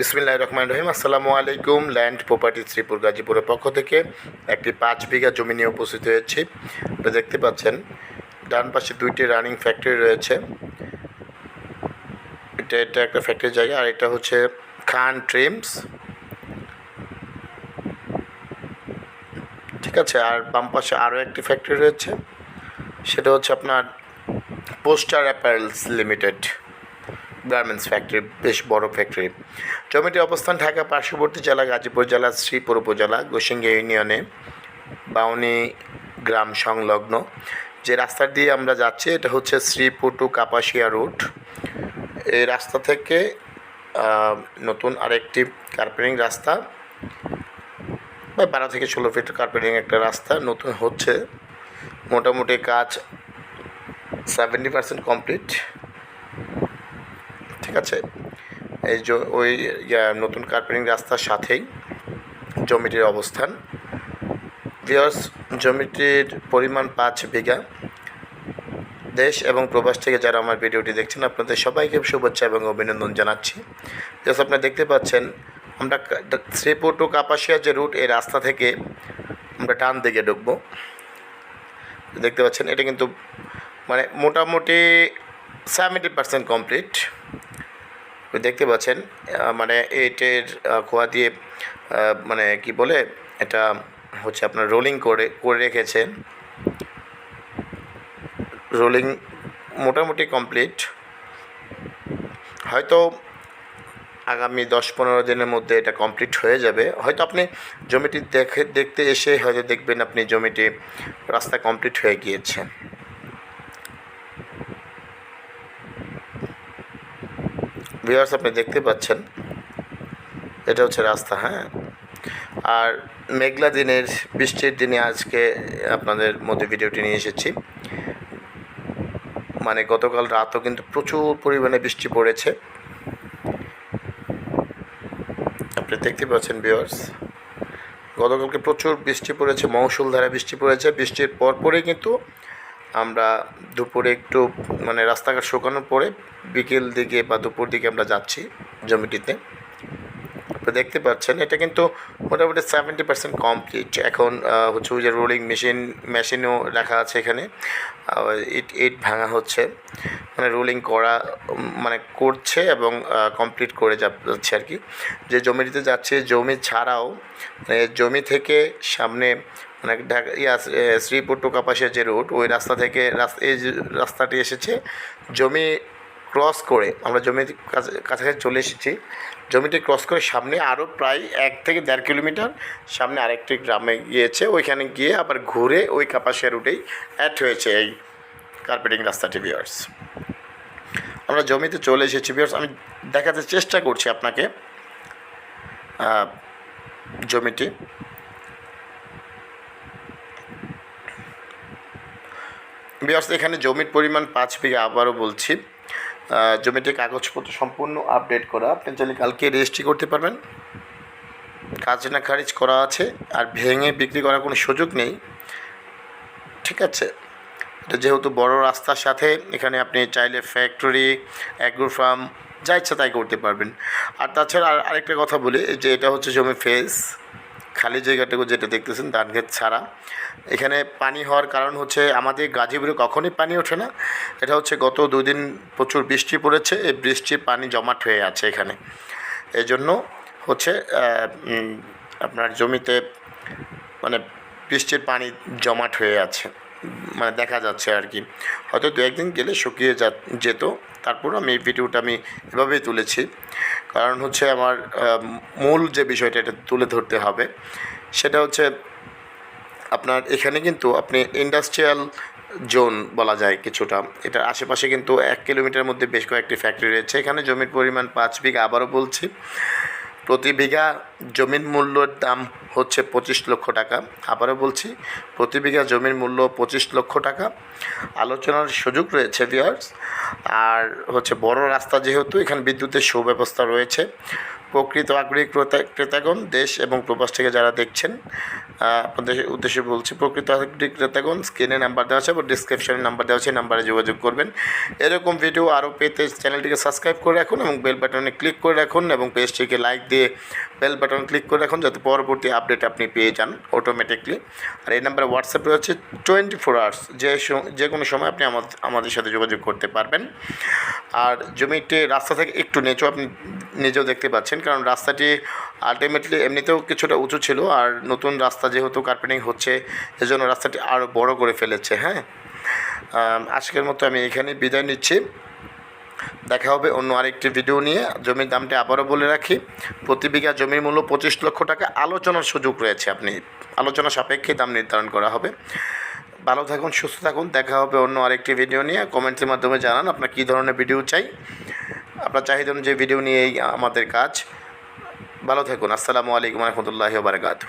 বিসমিল্লাহ রহমান রহিম। আসসালামু আলাইকুম। ল্যান্ড প্রপার্টি শ্রীপুর গাজীপুরের পক্ষ থেকে একটি পাঁচ বিঘা জমি নিয়ে উপস্থিত হয়েছি। দেখতে পাচ্ছেন, ডান পাশে দুইটি রানিং ফ্যাক্টরি রয়েছে। এটা এটা একটা ফ্যাক্টরির জায়গা, আর এটা হচ্ছে খান ট্রিমস ঠিক আছে, আর বাম পাশে আরও একটি ফ্যাক্টরি রয়েছে। সেটা হচ্ছে আপনার poster apparels limited garments factory, বেশ বড় ফ্যাক্টরি। জমিটির অবস্থান ঢাকা পার্শ্ববর্তী জেলা, গাজীপুর জেলা, শ্রীপুর উপজেলা গোসিঙ্গা ইউনিয়নে বাউনি গ্রাম সংলগ্ন। যে রাস্তা দিয়ে আমরা যাচ্ছি, এটা হচ্ছে শ্রীপুর টু কাপাসিয়া রুট। এই রাস্তা থেকে নতুন আরেকটি কার্পেটিং রাস্তা, বা বারো থেকে ষোলো ফিট কার্পেটিং একটা রাস্তা নতুন হচ্ছে। মোটামুটি কাজ সেভেন্টি পার্সেন্ট কমপ্লিট ঠিক আছে। এই ওই নতুন কার্পেটিং রাস্তার সাথেই জমিটির অবস্থান। ভিওর্স জমিটির পরিমাণ পাঁচ বিঘা। দেশ এবং প্রবাস থেকে যারা আমার ভিডিওটি দেখছেন, আপনাদের সবাইকে শুভেচ্ছা এবং অভিনন্দন জানাচ্ছি। জাস্ট আপনারা দেখতে পাচ্ছেন, আমরা শ্রীপুর টু কাপাসিয়া যে রুট এই রাস্তা থেকে আমরা টান দিকে ঢুকবো। দেখতে পাচ্ছেন, এটা কিন্তু মানে মোটামুটি সেভেন্টি পার্সেন্ট কমপ্লিট দেখতে পাচ্ছেন মানে এটের খোয়া দিয়ে মানে কি বলে, এটা হচ্ছে আপনার রোলিং করে করে রেখেছে। রোলিং মোটামুটি কমপ্লিট। হয়তো আগামী দশ পনেরো দিনের মধ্যে এটা কমপ্লিট হয়ে যাবে। হয়তো আপনি জমিটি দেখে, দেখতে এসে হয়তো দেখবেন আপনি জমিটি রাস্তা কমপ্লিট হয়ে গিয়েছে। ভিউয়ার্স আপনি দেখতে পাচ্ছেন। এটা হচ্ছে রাস্তা হ্যাঁ? আর মেঘলা দিনের, বৃষ্টির দিনে আজকে আপনাদের মধ্যে ভিডিওটি নিয়ে এসেছি। মানে গতকাল রাতও কিন্তু প্রচুর পরিমাণে বৃষ্টি পড়েছে। আপনি দেখতে পাচ্ছেন ভিউয়ার্স গতকালকে প্রচুর বৃষ্টি পড়েছে মৌসুল ধারা বৃষ্টি পড়েছে। বৃষ্টির পরপরই কিন্তু আমরা দুপুরে একটু মানে রাস্তাঘাট শুকানোর পরে বিকেল দিকে বা দুপুর দিকে আমরা যাচ্ছি জমিটিতে। আপনি দেখতে পাচ্ছেন, এটা কিন্তু মোটামুটি সেভেন্টি পার্সেন্ট কমপ্লিট এখন হচ্ছে ওই যে রোলিং মেশিন মেশিনও রাখা আছে এখানে। ইট ইট ভাঙা হচ্ছে। মানে রোলিং করা মানে করছে এবং কমপ্লিট করে যাচ্ছে আর কি। যে জমিটিতে যাচ্ছে, জমি ছাড়াও মানে জমি থেকে সামনে মানে ঢাকা, ইয়া শ্রীপুর টু কাপাসিয়া যে রুট ওই রাস্তা থেকে এই রাস্তাটি এসেছে জমি ক্রস করে, আমরা জমির কাছে- কাছাকাছি চলে এসেছি। জমিটি ক্রস করে সামনে আরও প্রায় এক থেকে দেড় কিলোমিটার সামনে আরেকটি গ্রামে গিয়েছে, ওইখানে গিয়ে আবার ঘুরে ওই কাপাসিয়া রুটেই অ্যাড হয়েছে এই কার্পেটিং রাস্তাটি বিয়ার্স আমরা জমিতে চলে এসেছি বিয়ার্স আমি দেখাতে চেষ্টা করছি আপনাকে জমিটি। বিয়ার্স এখানে জমির পরিমাণ পাঁচ বিঘা আবারও বলছি। আহ, জমিটির কাগজপত্র সম্পূর্ণ আপডেট করা। আপনি চাইলে কালকে রেজিস্ট্রি করতে পারবেন। কাজ না খারিজ করা আছে আর ভেঙে বিক্রি করার কোনো সুযোগ নেই। ঠিক আছে? এটা যেহেতু বড় রাস্তার সাথে এখানে আপনি চাইলে ফ্যাক্টরি অ্যাগ্রো ফার্ম যা ইচ্ছা তাই করতে পারবেন। আর তাছাড়া আর আরেকটা কথা বলি যে এটা হচ্ছে জমি ফেস খালি জায়গাটুকু যেটা দেখতেছেন ধান ক্ষেত ছাড়া। এখানে পানি হওয়ার কারণ হচ্ছে আমাদের গাজীপুরে কখনই পানি ওঠে না। এটা হচ্ছে গত দুই দিন প্রচুর বৃষ্টি পড়েছে, এই বৃষ্টির পানি জমাট হয়ে আছে এখানে। এই জন্য হচ্ছে আপনার জমিতে মানে বৃষ্টির পানি জমাট হয়ে আছে মানে দেখা যাচ্ছে আর কি। হয়তো দু একদিন গেলে শুকিয়ে যা, যেত তারপর আমি এই ভিডিওটা আমি এভাবেই তুলেছি। কারণ হচ্ছে আমার মূল যে বিষয়টা এটা তুলে ধরতে হবে, সেটা হচ্ছে আপনার এখানে কিন্তু আপনি ইন্ডাস্ট্রিয়াল জোন বলা যায় কিছুটা। এটার আশেপাশে কিন্তু এক কিলোমিটার মধ্যে বেশ কয়েকটি ফ্যাক্টরি রয়েছে। এখানে জমির পরিমাণ পাঁচ বিঘা আবারও বলছি। প্রতি বিঘা জমির মূল্যের দাম হচ্ছে পঁচিশ লক্ষ টাকা। আবারও বলছি, প্রতি বিঘা জমির মূল্য পঁচিশ লক্ষ টাকা। আলোচনার সুযোগ রয়েছে ভিয়ার্স আর হচ্ছে বড় রাস্তা যেহেতু, এখানে বিদ্যুতের সুব্যবস্থা রয়েছে। প্রকৃত আগ্রহী ক্রেতা ক্রেতাগণ, দেশ এবং প্রবাস থেকে যারা দেখছেন আপনাদের উদ্দেশ্যে বলছি, প্রকৃত আগ্রহী ক্রেতাগণ, স্ক্রিনে নাম্বার দেওয়া আছে বা ডিসক্রিপশনে নাম্বার দেওয়া আছে নাম্বারে যোগাযোগ করবেন। এরকম ভিডিও আরও পেতে চ্যানেলটিকে সাবস্ক্রাইব করে রাখুন, এবং বেল বাটনে ক্লিক করে রাখুন, এবং পেজটিকে লাইক দিয়ে বেল বাটন ক্লিক করে রাখুন, যাতে পরবর্তী আপডেট আপনি পেয়ে যান অটোমেটিকলি আর এই নাম্বারে হোয়াটসঅ্যাপ রয়েছে টোয়েন্টি ফোর আওয়ার্স যে যে কোনো সময় আপনি আমাদের সাথে যোগাযোগ করতে পারবেন। আর জমিটি রাস্তা থেকে একটু নিচু আপনি নিজেও দেখতে পাচ্ছেন কারণ রাস্তাটি আলটিমেটলি এমনিতেও কিছুটা উঁচু ছিল আর নতুন রাস্তা যেহেতু কার্পেটিং হচ্ছে এজন্য রাস্তাটি আরও বড় করে ফেলেছে হ্যাঁ? আজকের মতো আমি এখানে বিদায় নিচ্ছি। দেখা হবে অন্য আরেকটি ভিডিও নিয়ে। জমির দামটি আবারও বলে রাখি, প্রতি বিঘা জমির মূল্য পঁচিশ লক্ষ টাকা। আলোচনার সুযোগ রয়েছে আপনি, আলোচনা সাপেক্ষে দাম নির্ধারণ করা হবে। ভালো থাকুন, সুস্থ থাকুন। দেখা হবে অন্য আরেকটি ভিডিও নিয়ে। কমেন্টের মাধ্যমে জানান আপনার কী ধরনের ভিডিও চাই। আপনার চাহিদা অনুযায়ী ভিডিও নিয়েই আমাদের কাজ। ভালো থাকুন। আসসালামু আলাইকুম রহমতুল্লাহ বারকাতু